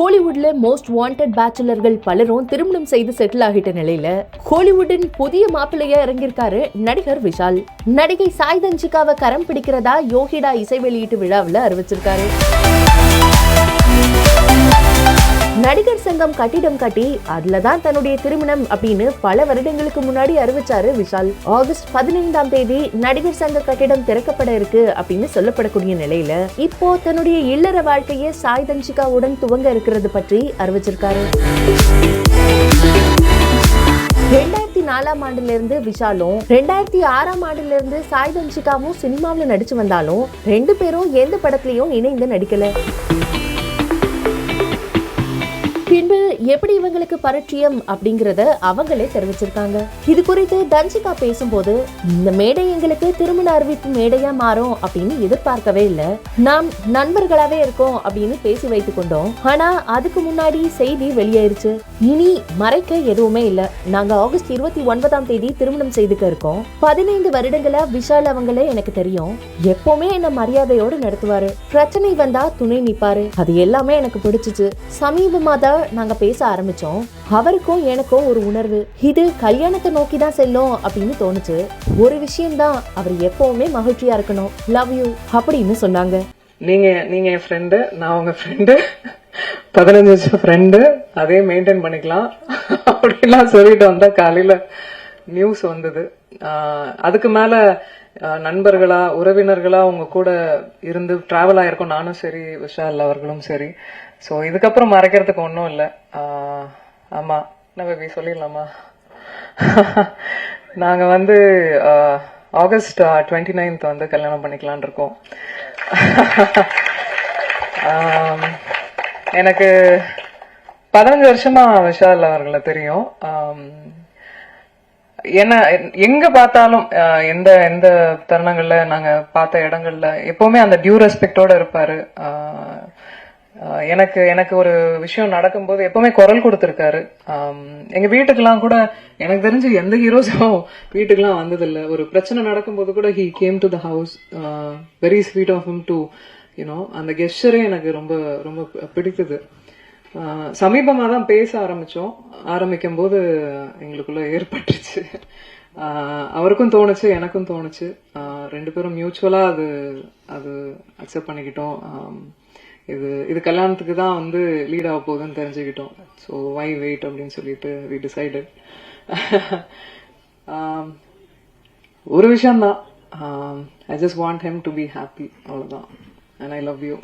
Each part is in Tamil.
கோலிவுட்ல மோஸ்ட் வாண்டட் பேச்சுலர்கள் பலரும் திருமணம் செய்து செட்டில் ஆகிட்ட நிலையில ஹாலிவுட்டின் புதிய மாப்பிள்ளையா இறங்கியிருக்காரு நடிகர் விஷால். நடிகை சாய் தஞ்சிக்காவை கரம் பிடிக்கிறதா யோகிடா இசை வெளியீட்டு விழாவில் அறிவிச்சிருக்காரு. நடிகர் சங்கம் கட்டிடம் கட்டி அதுல தான் தன்னுடைய திருமணம் அப்படின்னு பல வருடங்களுக்கு முன்னாடி அறிவிச்சாரு விஷால். ஆகஸ்ட் பதினைந்தாம் தேதி நடிகர் சங்க கட்டிடம் திறக்கப்பட இருக்கு அப்படின்னு சொல்லப்படக்கூடிய நிலையில இப்போ தன்னுடைய இல்லற வாழ்க்கையை சாய் தன்சிகாவுடன் துவங்க இருக்கிறது பற்றி அறிவிச்சிருக்காரு. ரெண்டாயிரத்தி நாலாம் ஆண்டுல இருந்து விஷாலும் ரெண்டாயிரத்தி ஆறாம் ஆண்டுல இருந்து சாய் தன்ஷிகாவும் சினிமாவில் நடிச்சு வந்தாலும் ரெண்டு பேரும் எந்த படத்திலையும் இணைந்து நடிக்கல. பின்பு எப்படி இவங்களுக்கு பரிச்சயம் அப்படிங்கறத அவங்களே தெரிவிச்சிருக்காங்க. இது குறித்து தன்சிகா பேசும்போது இந்த மேடை எங்களுக்கு திருமண அறிவிப்பு மேடையா மாறும் அப்படின்னு எதிர்பார்க்கவே இல்லை. நாம் நண்பர்களாவே இருக்கோம் அப்படின்னு பேசி வைத்துக் கொண்டோம். ஆனா அதுக்கு முன்னாடி செய்தி வெளியாயிருச்சு. இனி மறைக்க எதுவுமே இல்ல. நாங்க ஆகஸ்ட் இருபத்தி ஒன்பதாம் தேதி திருமணம் செய்துக்க இருக்கோம். பதினைந்து வருடங்களா விஷால் அவங்களே எனக்கு தெரியும். எப்பவுமே என்ன மரியாதையோடு நடத்துவாரு. பிரச்சனை வந்தா துணை நிப்பாரு. அது எல்லாமே எனக்கு பிடிச்சிச்சு. சமீபமா தான் நாங்கள் பேச ஆரம்பிச்சோம். அவருக்கும் எனக்கும் ஒரு உணர்வு. இது கல்யாணத்தை நோக்கி தான் செல்லும் அப்படின்னு தோணுச்சு. ஒரு விஷயம்தான் அவர் எப்பவுமே மகிழ்ச்சியா இருக்கணும். லவ் யூ அப்படின்னு சொன்னாங்க. நீங்க நீங்க என் ஃப்ரெண்டு நான் உங்க ஃப்ரெண்டு பதினஞ்சு வருஷம் ஃப்ரெண்டு அதே மெயின்டைன் பண்ணிக்கலாம். அப்படிலாம் சொல்லிட்டு வந்தா காலையில நியூஸ் வந்தது. அதுக்கு மேல நண்பர்களா உறவினர்களா உங்க கூட இருந்து டிராவல் ஆயிருக்கோம். நானும் சரி விஷால் அவர்களும் சரி. ஸோ இதுக்கப்புறம் மறைக்கிறதுக்கு ஒன்றும் இல்லை. ஆமா என்ன பேபி சொல்லிடலாமா? நாங்கள் வந்து ஆகஸ்ட் டுவெண்ட்டி நைன்த் வந்து கல்யாணம் பண்ணிக்கலாம்னு இருக்கோம். எனக்கு பதினஞ்சு வருஷமா விஷால் அவர்களை தெரியும். என்ன எங்க பார்த்தாலும் எந்த எந்த தருணங்கள்ல நாங்க பார்த்த இடங்கள்ல எப்பவுமே அந்த டியூ ரெஸ்பெக்டோட இருப்பாரு. எனக்கு எனக்கு ஒரு விஷயம் நடக்கும்போது எப்பவுமே குரல் கொடுத்துருக்காரு. எங்க வீட்டுக்கெல்லாம் கூட எனக்கு தெரிஞ்சு எந்த ஹீரோஸும் வீட்டுக்கெல்லாம் வந்ததில்ல. ஒரு பிரச்சனை நடக்கும்போது கூட he came to the house very sweet of him to you know அந்த கெஸ்டரே எனக்கு ரொம்ப ரொம்ப பிடித்தது. சமீபமாக சமீபமா தான் பேச ஆரம்பிச்சோம். ஆரம்பிக்கும் போது எங்களுக்குள்ள ஏற்பட்டுச்சு. அவருக்கும் தோணுச்சு எனக்கும் தோணுச்சு. ரெண்டு பேரும் மியூச்சுவலா அது அது அக்செப்ட் பண்ணிக்கிட்டோம். இது இது கல்யாணத்துக்கு தான் வந்து லீட் ஆக போகுதுன்னு தெரிஞ்சுக்கிட்டோம். ஸோ வை வெயிட் அப்படின்னு சொல்லிட்டு வி டிசைடட் um, ஒரு விஷயம்தான். I just want him to be happy அவ்வளோதான் அண்ட் ஐ லவ் யூ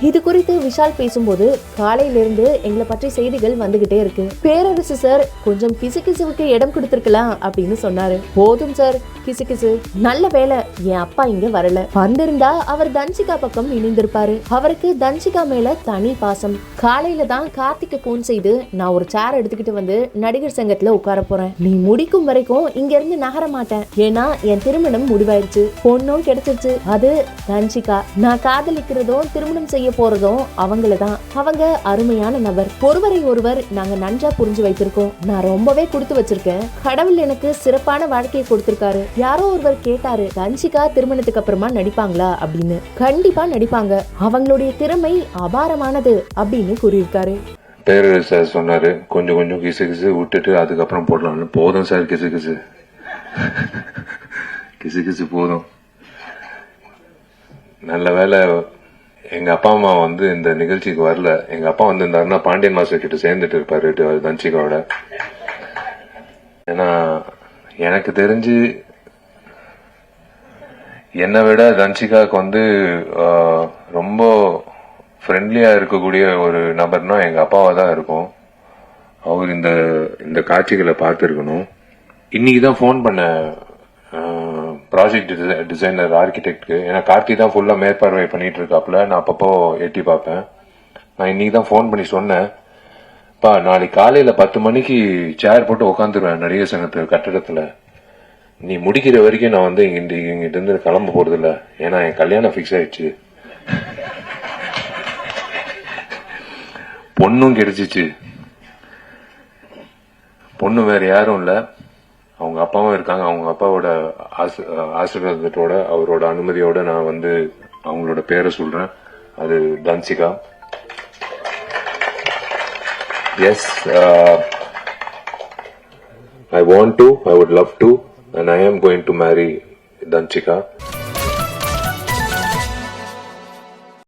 இது குறித்து விஷால் பேசும்போது காலையிலிருந்து எங்களை பற்றி செய்திகள் வந்துகிட்டே இருக்கு. பேரரசு சார் கொஞ்சம் கிசுகிசுவுக்கு இடம் கொடுத்திருக்கலாம் அப்படின்னு சொன்னாரு. போதும் சார் கிசுகிசு. நல்ல வேலை என் அப்பா இங்க வரல. வந்திருந்தா அவர் தன்சிகா பக்கம் இணைந்திருப்பாரு. அவருக்கு தன்சிகா மேல தனி பாசம். காலையில தான் கார்த்திக்கு போன் செய்து நான் ஒரு சேர் எடுத்துக்கிட்டு வந்து நடிகர் சங்கத்துல உட்கார போறேன். நீ முடிக்கும் வரைக்கும் இங்க இருந்து நகர மாட்டேன். ஏன்னா என் திருமணம் முடிவாயிருச்சு. பொண்ணும் கிடைச்சிருச்சு. அது தன்சிகா நான் காதலிக்கிறதும் திருமணம் செய்ய செய்ய போறதும் அவங்கள தான் அவங்க அருமையான நபர். ஒருவரை ஒருவர் நாங்க நன்றா புரிஞ்சு வைத்திருக்கோம். நான் ரொம்பவே கொடுத்து வச்சிருக்கேன். கடவுள் எனக்கு சிறப்பான வாழ்க்கையை கொடுத்திருக்காரு. யாரோ ஒருவர் கேட்டாரு ரஞ்சிகா திருமணத்துக்கு அப்புறமா நடிப்பாங்களா? அப்படின்னு. கண்டிப்பா நடிப்பாங்க. அவங்களுடைய திறமை அபாரமானது அப்படின்னு கூறியிருக்காரு. பேரரசு சார் சொன்னாரு கொஞ்சம் கொஞ்சம் கிசு கிசு விட்டுட்டு அதுக்கப்புறம் போடலாம்னு. போதும் சார் கிசு கிசு கிசு கிசு போதும். நல்ல வேலை எங்க அப்பா அம்மா வந்து இந்த நிகழ்ச்சிக்கு வரல. எங்க அப்பா வந்து இருந்தாருன்னா பாண்டியன் மாஸ்டர் கிட்ட சேர்ந்துட்டு இருப்பாரு தன்சிகாவோட. ஏன்னா எனக்கு தெரிஞ்சு என்னை விட தன்சிகாவுக்கு வந்து ரொம்ப ஃப்ரெண்ட்லியா இருக்கக்கூடிய ஒரு நபர்னா எங்க அப்பாவா தான் இருக்கும். அவர் இந்த இந்த காட்சிகளை பார்த்துருக்கணும். இன்னைக்கு தான் ஃபோன் பண்ண ப்ராஜெக்ட் டிசைனர் ஆர்கிடெக்ட்க்கு ஏன்னா கார்த்தி தான் ஃபுல்லா மேற்பார்வை பண்ணிட்டு இருக்காப்புல நான் அப்பப்போ எட்டி பார்ப்பேன். நான் இன்னைக்கு தான் ஃபோன் பண்ணி சொன்னேன். பா நாளைக்கு காலையில பத்து மணிக்கு சேர் போட்டு உட்காந்துருவேன் நடிகர் சங்கத்து கட்டடத்துல. நீ முடிக்கிற வரைக்கும் நான் வந்து இங்க இங்கிட்ட இருந்து கிளம்ப போறது இல்ல ஏன்னா என் கல்யாணம் ஃபிக்ஸ் ஆயிடுச்சு. பொண்ணும் கிடைச்சிச்சு. பொண்ணு வேற யாரும் இல்லை. அவங்க அப்பாவும் இருக்காங்க. அவங்க அப்பாவோட ஆசீர்வாதத்தோட அவரோட அனுமதியோட நான் வந்து அவங்களோட பேரை சொல்றேன். அது Dhanshika. Yes I want to I would love to and I am going to Mary Dhanshika.